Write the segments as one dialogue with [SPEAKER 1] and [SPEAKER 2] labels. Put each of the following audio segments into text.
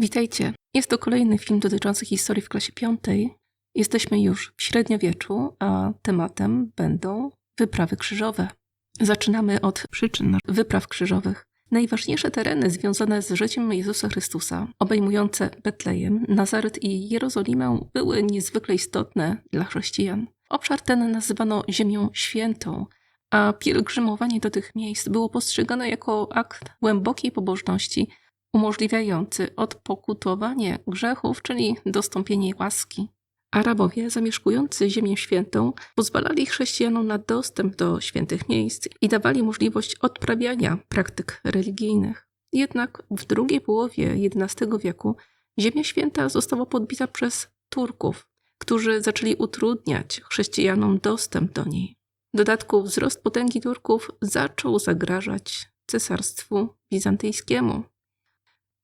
[SPEAKER 1] Witajcie. Jest to kolejny film dotyczący historii w klasie piątej. Jesteśmy już w średniowieczu, a tematem będą wyprawy krzyżowe. Zaczynamy od przyczyn wypraw krzyżowych. Najważniejsze tereny związane z życiem Jezusa Chrystusa, obejmujące Betlejem, Nazaret i Jerozolimę, były niezwykle istotne dla chrześcijan. Obszar ten nazywano Ziemią Świętą, a pielgrzymowanie do tych miejsc było postrzegane jako akt głębokiej pobożności umożliwiający odpokutowanie grzechów, czyli dostąpienie łaski. Arabowie zamieszkujący Ziemię Świętą pozwalali chrześcijanom na dostęp do świętych miejsc i dawali możliwość odprawiania praktyk religijnych. Jednak w drugiej połowie XI wieku Ziemia Święta została podbita przez Turków, którzy zaczęli utrudniać chrześcijanom dostęp do niej. W dodatku wzrost potęgi Turków zaczął zagrażać cesarstwu bizantyjskiemu.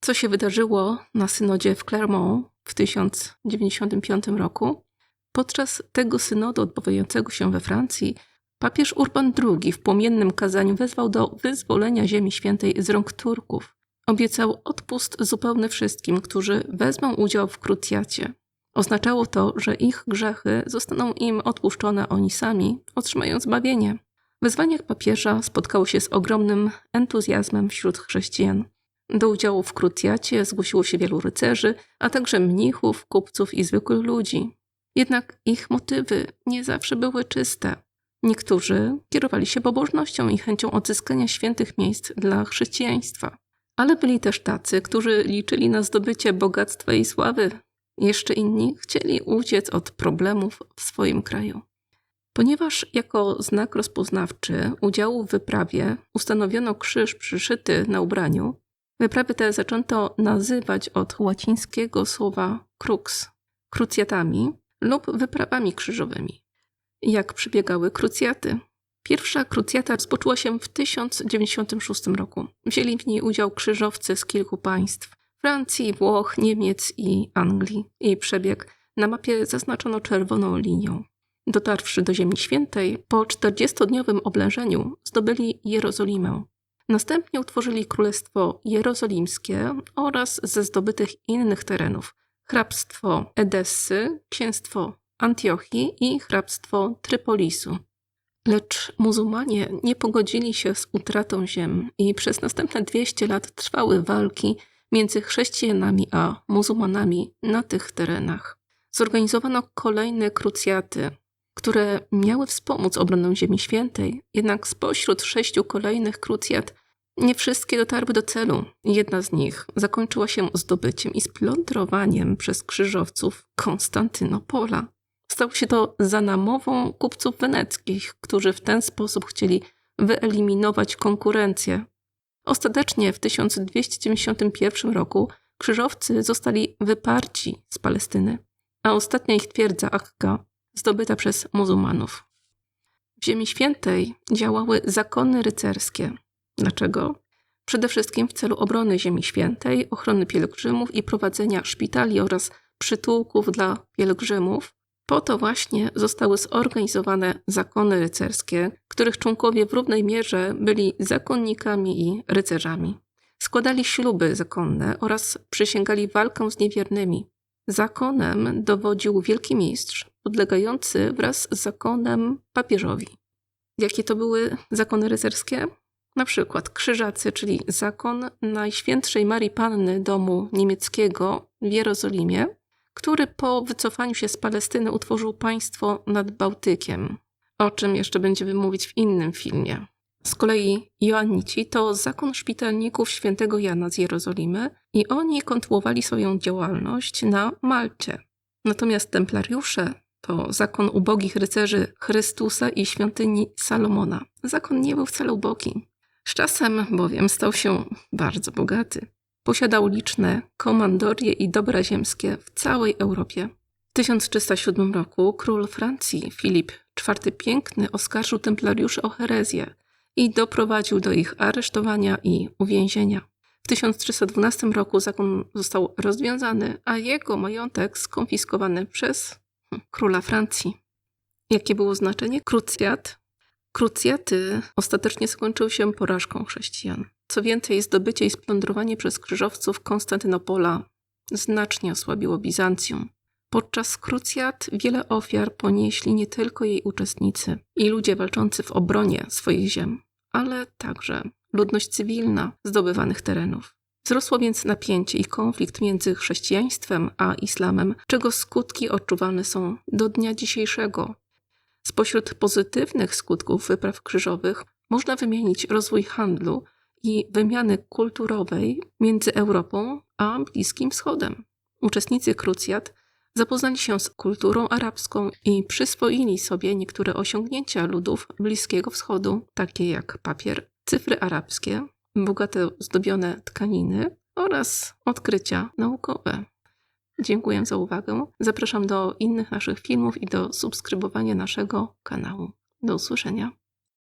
[SPEAKER 1] Co się wydarzyło na synodzie w Clermont w 1095 roku? Podczas tego synodu odbywającego się we Francji, papież Urban II w płomiennym kazaniu wezwał do wyzwolenia Ziemi Świętej z rąk Turków. Obiecał odpust zupełny wszystkim, którzy wezmą udział w krucjacie. Oznaczało to, że ich grzechy zostaną im odpuszczone, oni sami otrzymają zbawienie. Wezwanie papieża spotkało się z ogromnym entuzjazmem wśród chrześcijan. Do udziału w krucjacie zgłosiło się wielu rycerzy, a także mnichów, kupców i zwykłych ludzi. Jednak ich motywy nie zawsze były czyste. Niektórzy kierowali się pobożnością i chęcią odzyskania świętych miejsc dla chrześcijaństwa. Ale byli też tacy, którzy liczyli na zdobycie bogactwa i sławy. Jeszcze inni chcieli uciec od problemów w swoim kraju. Ponieważ jako znak rozpoznawczy udziału w wyprawie ustanowiono krzyż przyszyty na ubraniu, Wyprawy te zaczęto nazywać od łacińskiego słowa crux, krucjatami lub wyprawami krzyżowymi. Jak przebiegały krucjaty? Pierwsza krucjata rozpoczęła się w 1096 roku. Wzięli w niej udział krzyżowcy z kilku państw Francji, Włoch, Niemiec i Anglii. Jej przebieg na mapie zaznaczono czerwoną linią. Dotarwszy do Ziemi Świętej, po 40-dniowym oblężeniu zdobyli Jerozolimę, Następnie utworzyli Królestwo Jerozolimskie oraz ze zdobytych innych terenów hrabstwo Edessy, księstwo Antiochii i hrabstwo Trypolisu. Lecz muzułmanie nie pogodzili się z utratą ziem i przez następne 200 lat trwały walki między chrześcijanami a muzułmanami na tych terenach. Zorganizowano kolejne krucjaty, które miały wspomóc obronę Ziemi Świętej, jednak spośród sześciu kolejnych krucjat nie wszystkie dotarły do celu. Jedna z nich zakończyła się zdobyciem i splądrowaniem przez krzyżowców Konstantynopola. Stało się to za namową kupców weneckich, którzy w ten sposób chcieli wyeliminować konkurencję. Ostatecznie w 1291 roku krzyżowcy zostali wyparci z Palestyny, a ostatnia ich twierdza Akka zdobyta przez muzułmanów. W Ziemi Świętej działały zakony rycerskie. Dlaczego? Przede wszystkim w celu obrony Ziemi Świętej, ochrony pielgrzymów i prowadzenia szpitali oraz przytułków dla pielgrzymów. Po to właśnie zostały zorganizowane zakony rycerskie, których członkowie w równej mierze byli zakonnikami i rycerzami. Składali śluby zakonne oraz przysięgali walkę z niewiernymi. Zakonem dowodził wielki mistrz, podlegający wraz z zakonem papieżowi. Jakie to były zakony rycerskie? Na przykład krzyżacy, czyli zakon Najświętszej Marii Panny domu niemieckiego w Jerozolimie, który po wycofaniu się z Palestyny utworzył państwo nad Bałtykiem, o czym jeszcze będziemy mówić w innym filmie. Z kolei Joannici to zakon szpitalników świętego Jana z Jerozolimy i oni kontynuowali swoją działalność na Malcie. Natomiast templariusze to zakon ubogich rycerzy Chrystusa i świątyni Salomona. Zakon nie był wcale ubogi. Z czasem bowiem stał się bardzo bogaty. Posiadał liczne komandorie i dobra ziemskie w całej Europie. W 1307 roku król Francji Filip IV Piękny oskarżył templariuszy o herezję i doprowadził do ich aresztowania i uwięzienia. W 1312 roku zakon został rozwiązany, a jego majątek skonfiskowany przez króla Francji. Jakie było znaczenie krucjat? Krucjaty ostatecznie skończyły się porażką chrześcijan. Co więcej, zdobycie i splądrowanie przez krzyżowców Konstantynopola znacznie osłabiło Bizancjum. Podczas krucjat wiele ofiar ponieśli nie tylko jej uczestnicy i ludzie walczący w obronie swoich ziem, ale także ludność cywilna zdobywanych terenów. Wzrosło więc napięcie i konflikt między chrześcijaństwem a islamem, czego skutki odczuwalne są do dnia dzisiejszego. Spośród pozytywnych skutków wypraw krzyżowych można wymienić rozwój handlu i wymiany kulturowej między Europą a Bliskim Wschodem. Uczestnicy krucjat zapoznali się z kulturą arabską i przyswoili sobie niektóre osiągnięcia ludów Bliskiego Wschodu, takie jak papier, cyfry arabskie, bogate zdobione tkaniny oraz odkrycia naukowe. Dziękuję za uwagę. Zapraszam do innych naszych filmów i do subskrybowania naszego kanału. Do usłyszenia.